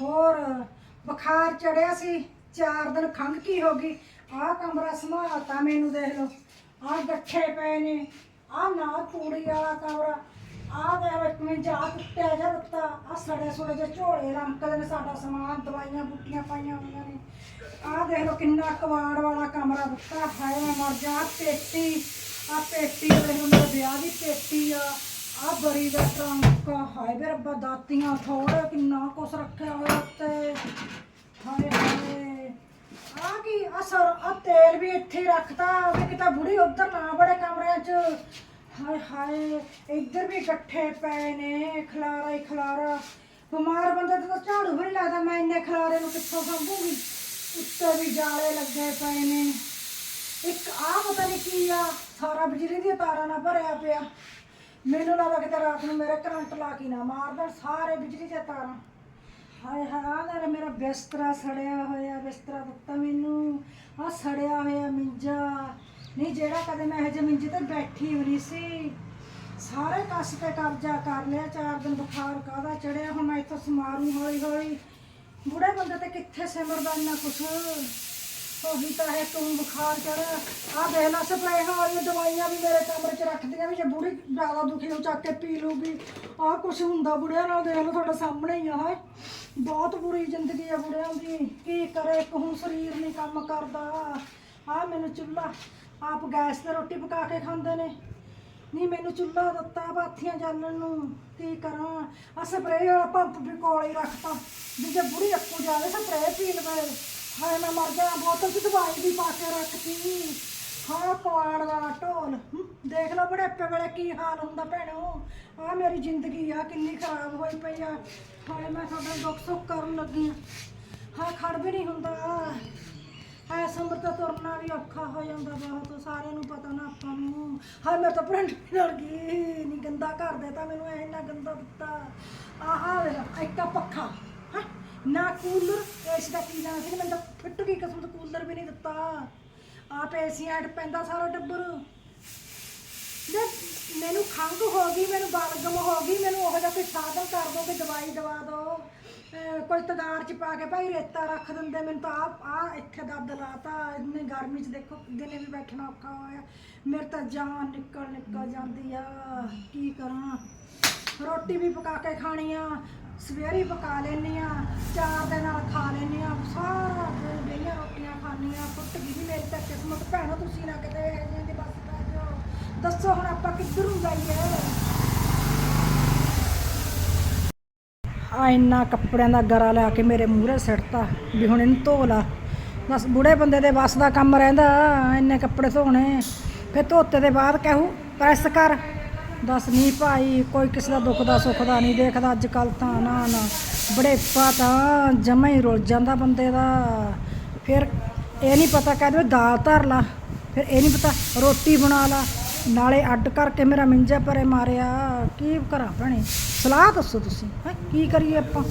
ਹੋਰ, ਬੁਖਾਰ ਚੜਿਆ ਸੀ, ਚਾਰ ਦਿਨ ਖੰਘ ਕੀ ਹੋ ਗਈ? ਆਹ ਕਮਰਾ ਸੰਭਾਲਤਾ ਮੈਨੂੰ ਦੇਖ ਲਓ। ਆਹ ਗੱਠੇ ਪਏ ਨੇ, ਆਹ ਨਾ ਤੂੜੀ ਵਾਲਾ ਕਮਰਾ, ਆਹ ਦੇ ਵਿੱਚ ਮੈਂ ਜਾ ਟੁੱਟਿਆ ਜਾ ਦਿੱਤਾ ਆਹ ਸੜੇ ਸੁੜੇ ਜਿਹੇ ਝੋਲੇ ਰੰਕਦੇ ਨੇ ਸਾਡਾ ਸਮਾਨ, ਦਵਾਈਆਂ ਬੁੱਟੀਆਂ ਪਾਈਆਂ ਹੋਈਆਂ ਨੇ। ਆਹ ਦੇਖ ਲਓ ਕਿੰਨਾ ਕਵਾੜ ਵਾਲਾ ਕਮਰਾ ਦਿੱਤਾ ਹਾਏ, ਮਰ ਜਾ ਪੇਟੀ, ਆਹ ਪੇਟੀ ਦੇਖ ਲਓ ਮੇਰੇ ਵਿਆਹ ਦੀ ਪੇਟੀ ਆ। ਆ ਬਰੀ ਦਾ ਟਰੰਕ ਹਾਏ ਵੇ ਰੱਬਾ, ਦਾਤੀਆਂ ਥੋੜੇ ਕਿੰਨਾ ਕੁਛ ਰੱਖਿਆ ਹੋਇਆ ਉੱਤੇ। ਹਾਏ ਹਾਏ। ਆ ਕੀ ਅਸਰ ਆ ਤੇਲ ਵੀ ਇੱਥੇ ਰੱਖਤਾ ਉਹ ਕਿਤਾ ਬੁੜੀ ਉੱਧਰ ਨਾ ਬੜੇ ਕਮਰਿਆਂ 'ਚ। ਹਾਏ ਹਾਏ, ਇੱਧਰ ਵੀ ਇਕੱਠੇ ਪਏ ਨੇ, ਖਲਾਰਾ ਹੀ ਖਲਾਰਾ। ਬਿਮਾਰ ਬੰਦਾ ਤਾਂ ਝਾੜੂ ਵੀ ਨਹੀਂ ਲੱਗਦਾ, ਮੈਂ ਇੰਨੇ ਖਲਾਰੇ ਨੂੰ ਕਿੱਥੋਂ ਸੰਭੂਗੀ? ਉੱਤੇ ਵੀ ਜਾਲੇ ਲੱਗੇ ਪਏ ਨੇ। ਇੱਕ ਆ ਪਤਾ ਨਹੀਂ ਕੀ ਆ, ਸਾਰਾ ਬਿਜਲੀ ਦੀਆਂ ਤਾਰਾਂ ਨਾਲ ਭਰਿਆ ਪਿਆ। ਮੈਨੂੰ ਲੱਗਦਾ ਕਿਤੇ ਰਾਤ ਨੂੰ ਮੇਰੇ ਕਰੰਟ ਲਾ ਕੇ ਨਾ ਮਾਰ ਦੇਣ ਸਾਰੇ ਬਿਜਲੀ ਦੀਆਂ ਤਾਰਾਂ। ਹਾਏ ਹਾਏ ਮੇਰਾ ਬਿਸਤਰਾ ਸੜਿਆ ਹੋਇਆ, ਬਿਸਤਰਾ ਦਿੱਤਾ ਮੈਨੂੰ। ਆ ਸੜਿਆ ਹੋਇਆ ਮਿੰਜਾ। ਨਹੀਂ, ਜਿਹੜਾ ਕਦੇ ਮੈਂ ਇਹ ਜਿਹੇ ਮਿੰਜੇ ਤੇ ਬੈਠੀ ਹੋਈ ਸੀ। ਸਾਰੇ ਕੱਸ ਤੇ ਕਬਜ਼ਾ ਕਰ ਲਿਆ, ਚਾਰ ਦਿਨ ਬੁਖਾਰ ਕਾਹਦਾ ਚੜਿਆ, ਹੁਣ ਮੈਂ ਇੱਥੋਂ ਸਮਾਰੂ ਹੌਲੀ ਹੌਲੀ ਬੁੜੇ ਬੰਦੇ ਤੇ ਕਿੱਥੇ ਸਿਮਰਦਾ ਇੰਨਾ ਕੁਛ? ਉਹੀ ਤਾਂ ਹੈ, ਤੂੰ ਬੁਖਾਰ ਚੜ ਆ ਦੇਖ ਲੈ ਸਪਰੇਅ ਵਾਲੀਆਂ ਦਵਾਈਆਂ ਵੀ ਮੇਰੇ ਕਮਰੇ 'ਚ ਰੱਖਦੀਆਂ ਵੀ ਜੇ ਬੁੜੀ ਜ਼ਿਆਦਾ ਦੁਖੀ ਹੋ ਚੱਕ ਕੇ ਪੀ ਲੂਗੀ ਆਹ ਕੁਛ ਹੁੰਦਾ ਬੁੜਿਆਂ ਨਾਲ, ਦੇਖ ਲਓ ਤੁਹਾਡੇ ਸਾਹਮਣੇ ਹੀ ਆ ਹੈ ਬਹੁਤ ਬੁਰੀ ਜ਼ਿੰਦਗੀ ਆ ਬੁੜਿਆਂ ਦੀ। ਕੀ ਕਰੇ ਇੱਕ ਹੁਣ ਸਰੀਰ ਨਹੀਂ ਕੰਮ ਕਰਦਾ। ਆ ਮੈਨੂੰ ਚੁੱਲ੍ਹਾ, ਆਪ ਗੈਸ ਤੇ ਰੋਟੀ ਪਕਾ ਕੇ ਖਾਂਦੇ ਨੇ। ਨਹੀਂ ਮੈਨੂੰ ਚੁੱਲ੍ਹਾ ਦਿੱਤਾ ਬਾਥੀਆਂ ਜਾਲਣ ਨੂੰ। ਕੀ ਕਰਾਂ? ਆ ਸਪਰੇਅ ਵਾਲਾ ਪੰਪ ਵੀ ਕੋਲ ਹੀ ਰੱਖਤਾ। ਵੀ ਜੇ ਬੁੜੀ ਅੱਕੂ ਜਾਵੇ ਸਪਰੇਅ ਪੀ ਲਵੇ। ਹਾਏ ਮੈਂ ਮਰ ਜਾ ਬੋਤਲ 'ਚ ਦਵਾਈ ਵੀ ਪਾ ਕੇ ਰੱਖਤੀ ਹਾਂ ਪਵਾੜ ਵਾਲਾ ਢੋਲ। ਹਮ, ਦੇਖ ਲਓ ਬੜੇਪੇ ਵੇਲੇ ਕੀ ਹਾਲ ਹੁੰਦਾ ਭੈਣੋ। ਆ ਮੇਰੀ ਜ਼ਿੰਦਗੀ ਆ ਕਿੰਨੀ ਖਰਾਬ ਹੋਈ ਪਈ ਆ। ਹਾਏ ਮੈਂ ਤੁਹਾਡਾ ਦੁੱਖ ਸੁੱਖ ਕਰਨ ਲੱਗੀ ਹਾਂ ਹਾਂ ਖੜ ਵੀ ਨਹੀਂ ਹੁੰਦਾ। ਐ ਸੰਭਰ ਤਾਂ ਤੁਰਨਾ ਵੀ ਔਖਾ ਹੋ ਜਾਂਦਾ ਬਹੁਤ ਸਾਰਿਆਂ ਨੂੰ ਪਤਾ ਨਾ ਆਪਾਂ ਨੂੰ। ਹਾਏ ਮੈਂ ਤਾਂ ਪ੍ਰਿੰਟ ਨਾਲ ਗਈ ਨਹੀਂ ਗੰਦਾ ਘਰ ਦੇ ਤਾਂ ਮੈਨੂੰ ਇਹ ਇੰਨਾ ਗੰਦਾ ਦਿੱਤਾ। ਆਹਾ ਵੇਖ ਇੱਕ ਤਾਂ ਪੱਖਾ। ਨਾ ਕੂਲਰ, ਇਸ ਦਾ ਕੀ ਨਾਮ ਸੀ? ਮੈਨੂੰ ਤਾਂ ਫਿੱਟ ਕੀ ਕਿਸਮ ਦਾ ਕੂਲਰ ਵੀ ਨਹੀਂ ਦਿੱਤਾ। ਆਪ ਏਸੀ ਐਡ ਪੈਂਦਾ ਸਾਰਾ ਟੱਬਰ। ਜੇ ਮੈਨੂੰ ਖੰਘ ਹੋ ਗਈ, ਮੈਨੂੰ ਬਲਗਮ ਹੋ ਗਈ, ਮੈਨੂੰ ਉਹ ਜਿਹਾ ਕੋਈ ਸਾਧਨ ਕਰ ਦੋ ਕਿ ਦਵਾਈ ਦਵਾ ਦੋ। ਕੋਈ ਤਦਾਰ ਚ ਪਾ ਕੇ ਭਾਈ ਰੇਤਾ ਰੱਖ ਦਿੰਦੇ, ਮੈਨੂੰ ਤਾਂ ਆ ਆ ਇੱਥੇ ਦਰਦ ਲਾਤਾ। ਇੰਨੀ ਗਰਮੀ ਚ ਦੇਖੋ, ਦਿਨੇ ਵੀ ਬੈਠਣਾ ਔਖਾ ਹੋਇਆ। ਮੇਰੇ ਤਾਂ ਜਾਨ ਨਿਕਲ ਨਿਕਲ ਜਾਂਦੀ ਆ। ਕੀ ਕਰਾਂ? ਰੋਟੀ ਵੀ ਪਕਾ ਕੇ ਖਾਣੀ ਆ। ਸਵੇਰੇ ਪਕਾ ਲੈਣੀ ਆ ਚਾਰ ਦੇ ਨਾਲ ਖਾ ਲੈਣੀ ਆ ਸਾਰਾ ਦਿਨ ਬਈਆਂ ਰੋਟੀਆਂ ਖਾਣੀਆਂ ਫੁੱਟ ਗਈ ਜੀ ਮੇਰੀ ਤਾਂ ਕਿਸਮਤ। ਭੈਣੋ, ਤੁਸੀਂ ਨਾ ਕਿਤੇ ਇਹ ਜਿਹੇ ਬਸ ਪੈ ਜਾਓ। ਦੱਸੋ ਹੁਣ ਆਪਾਂ ਕਿੱਧਰ ਨੂੰ ਜਾਈਏ? ਆ ਇੰਨਾ ਕੱਪੜਿਆਂ ਦਾ ਗਰਾ ਲਿਆ ਕੇ ਮੇਰੇ ਮੂਹਰੇ ਸਿੱਟਤਾ ਵੀ ਹੁਣ ਇਹਨੂੰ ਧੋ ਲਾ ਬਸ ਬੁੜੇ ਬੰਦੇ ਦੇ ਬਸ ਦਾ ਕੰਮ ਰਹਿੰਦਾ, ਇੰਨੇ ਕੱਪੜੇ ਧੋਣੇ। ਫਿਰ ਧੋਤੇ ਦੇ ਬਾਅਦ ਕਹੂ, ਪ੍ਰੈਸ ਕਰ। ਦੱਸ ਨਹੀਂ ਭਾਈ, ਕੋਈ ਕਿਸੇ ਦਾ ਦੁੱਖ ਦਾ, ਸੁੱਖ ਦਾ ਨਹੀਂ ਦੇਖਦਾ ਅੱਜ ਕੱਲ ਤਾਂ, ਨਾ ਨਾ। ਬੜੇਪਾ ਤਾਂ ਜਮਾ ਹੀ ਰੁੱਲ ਜਾਂਦਾ ਬੰਦੇ ਦਾ। ਫਿਰ ਇਹ ਨਹੀਂ ਪਤਾ ਕਹਿੰਦੇ ਦਾਲ ਧਰ ਲਾ, ਫਿਰ ਇਹ ਨਹੀਂ ਪਤਾ ਰੋਟੀ ਬਣਾ ਲਾ। ਨਾਲੇ ਅੱਡ ਕਰਕੇ ਮੇਰਾ ਮਿੰਜਾ ਪਰੇ ਮਾਰਿਆ। ਕੀ ਕਰਾਂ ਭੈਣੇ? ਸਲਾਹ ਦੱਸੋ ਤੁਸੀਂ, ਹੈ? ਕੀ ਕਰੀਏ ਆਪਾਂ?